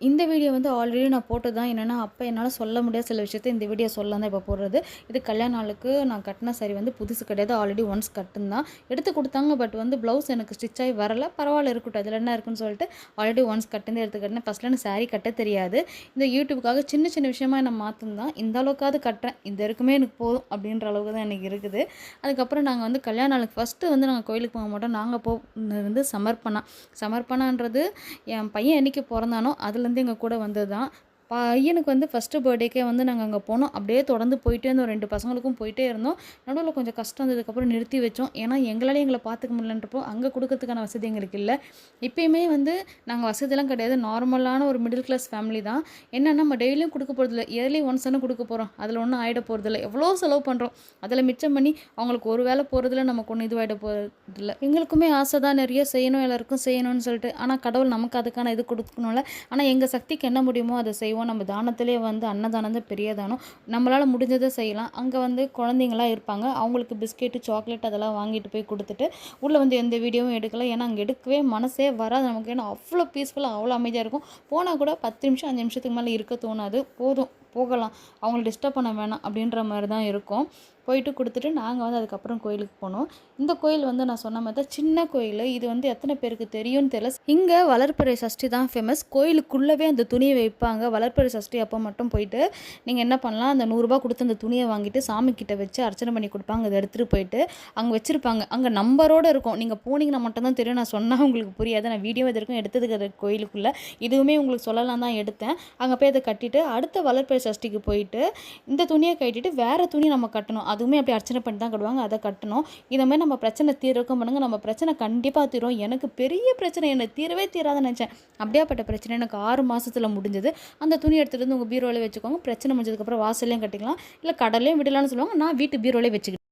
இந்த வீடியோ வந்து ஆல்ரெடி நான் போட்டு தான் என்னென்னா அப்போ என்னால் சொல்ல முடியாத சில விஷயத்தை இந்த வீடியோ சொல்ல தான் இப்போ போடுறது. இது கல்யாண நாளுக்கு நான் கட்டின சரி வந்து புதுசு கிடையாது. ஆல்ரெடி ஒன்ஸ் கட்டுந்தான் எடுத்து கொடுத்தாங்க பட் வந்து ப்ளவுஸ் எனக்கு ஸ்டிச் ஆகி வரல. பரவாயில்ல இருக்கட்டும். அதில் என்ன இருக்குன்னு சொல்லிட்டு ஆல்ரெடி ஒன்ஸ் கட்டுந்து எடுத்து கட்டினேன் ஃபஸ்ட்டில் எனக்கு சாரீ கட்ட தெரியாது. இந்த யூடியூப்புக்காக சின்ன சின்ன விஷயமா நான் மாற்றுந்தான் இந்த அளவுக்காவது கட்டுறேன். இந்த இருக்குமே எனக்கு போதும் அப்படின்ற அளவுக்கு தான் எனக்கு இருக்குது. அதுக்கப்புறம் நாங்கள் வந்து கல்யாண நாளுக்கு ஃபஸ்ட்டு வந்து நாங்கள் கோயிலுக்கு போக மாட்டோம். நாங்கள் போ வந்து சமர்ப்பணம் சமர்ப்பணான்றது என் பையன் என்னைக்கு பிறந்தானோ அதில் ஸ்கூல்லேருந்து எங்கள் கூட வந்தது தான் பையனுக்கு வந்து ஃபஸ்ட்டு பர்த்டேக்கே வந்து நாங்கள் அங்கே போனோம். அப்படியே தொடர்ந்து போயிட்டே இருந்தோம். ரெண்டு பசங்களுக்கும் போயிட்டே இருந்தோம். நடுவில் கொஞ்சம் கஷ்டம் இருந்ததுக்கப்புறம் நிறுத்தி வச்சோம். ஏன்னா எங்களால் எங்களை பார்த்துக்க முடியலன்றப்போ அங்கே கொடுக்கறதுக்கான வசதி எங்களுக்கு இல்லை. இப்போயுமே வந்து நாங்கள் வசதியெல்லாம் கிடையாது. நார்மலான ஒரு மிடில் கிளாஸ் ஃபேமிலி தான். என்னென்னா நம்ம டெய்லியும் கொடுக்க போகிறதில்ல இயர்லி ஒன்ஸ் தானே கொடுக்க போகிறோம் அதில் ஒன்றும் ஆகிட போகிறதில்ல எவ்வளோ செலவு பண்ணுறோம் அதில் மிச்சம் பண்ணி அவங்களுக்கு ஒரு வேளை போகிறதுல நமக்கு ஒன்றும் இதுவாகிட போகிறதில்ல எங்களுக்குமே ஆசை தான் நிறைய செய்யணும் எல்லாருக்கும் செய்யணும்னு சொல்லிட்டு. ஆனால் கடவுள் நமக்கு அதுக்கான இது கொடுக்கணும்ல. ஆனால் எங்கள் சக்திக்கு என்ன முடியுமோ அதை செய்வோம். நம்ம தானத்திலே வந்து அன்னதானம் தான் பெரிய தானம். நம்மளால் முடிஞ்சதை செய்யலாம். அங்கே வந்து குழந்தைங்களாம் இருப்பாங்க. அவங்களுக்கு பிஸ்கெட்டு சாக்லேட் அதெல்லாம் வாங்கிட்டு போய் கொடுத்துட்டு உள்ளே வந்து எந்த வீடியோவும் எடுக்கலாம் ஏன்னா அங்கே எடுக்கவே மனசே வராது நமக்கு. ஏன்னா அவ்வளோ பீஸ்ஃபுல்லாக அவ்வளோ அமைதியாக இருக்கும். போனால் கூட பத்து நிமிஷம் அஞ்சு நிமிஷத்துக்கு மேலே இருக்க தோணாது. போதும். போகலாம். அவங்கள டிஸ்டர்ப் பண்ண வேணாம் அப்படின்ற மாதிரி தான் இருக்கும். போயிட்டு கொடுத்துட்டு நாங்கள் வந்து அதுக்கப்புறம் கோயிலுக்கு போனோம். இந்த கோயில் வந்து நான் சொன்ன மாதிரி தான் சின்ன கோயில். இது வந்து எத்தனை பேருக்கு தெரியும்னு தெரியல. இங்கே வளர்ப்புறை சஷ்டி தான் ஃபேமஸ் கோயிலுக்குள்ளவே அந்த துணியை வைப்பாங்க. வளர்ப்பிறை சஷ்டி அப்போ மட்டும் போயிட்டு நீங்கள் என்ன பண்ணலாம்? அந்த நூறுரூபா கொடுத்து அந்த துணியை வாங்கிட்டு சாமி கிட்ட வச்சு அர்ச்சனை பண்ணி கொடுப்பாங்க. அதை எடுத்துகிட்டு போயிட்டு அங்கே வச்சுருப்பாங்க. அங்கே நம்பரோடு இருக்கும். நீங்கள் போனீங்கன்னா மட்டும்தான் தெரியும். நான் சொன்னால் உங்களுக்கு புரியாது. நான் வீடியோ எதற்கும் இருக்கும் எடுத்ததுக்கு அது கோயிலுக்குள்ளே. இதுவுமே உங்களுக்கு சொல்லலாம் தான் எடுத்தேன். அங்கே போய் அதை கட்டிட்டு அடுத்த வளர்ப்பிறை சஷ்டிக்கு போயிட்டு இந்த துணியை கட்டிட்டு வேறு துணி நம்ம கட்டணும். அதுவுமே அப்படி அர்ச்சனை பண்ணி தான் கட்டுவாங்க. அதை கட்டணும். இதை மாதிரி நம்ம பிரச்சனை தீர்க்கும் பண்ணுங்க. நம்ம பிரச்சனை கண்டிப்பாக தீரும். எனக்கு பெரிய பிரச்சனை. என்னை தீரவே தீராதுன்னு நினச்சேன். அப்படியாப்பட்ட பிரச்சனை. எனக்கு ஆறு மாதத்தில் முடிஞ்சது. அந்த துணி எடுத்துகிட்டு வந்து உங்கள் பீரோவில் வச்சுக்கோங்க. பிரச்சனை முடிஞ்சதுக்கப்புறம் வாசல்லையும் கட்டிக்கலாம். இல்லை கடலையும் விடலாம்னு சொல்லுவாங்க. நான் வீட்டு பீரோலே வச்சுக்கிட்டேன்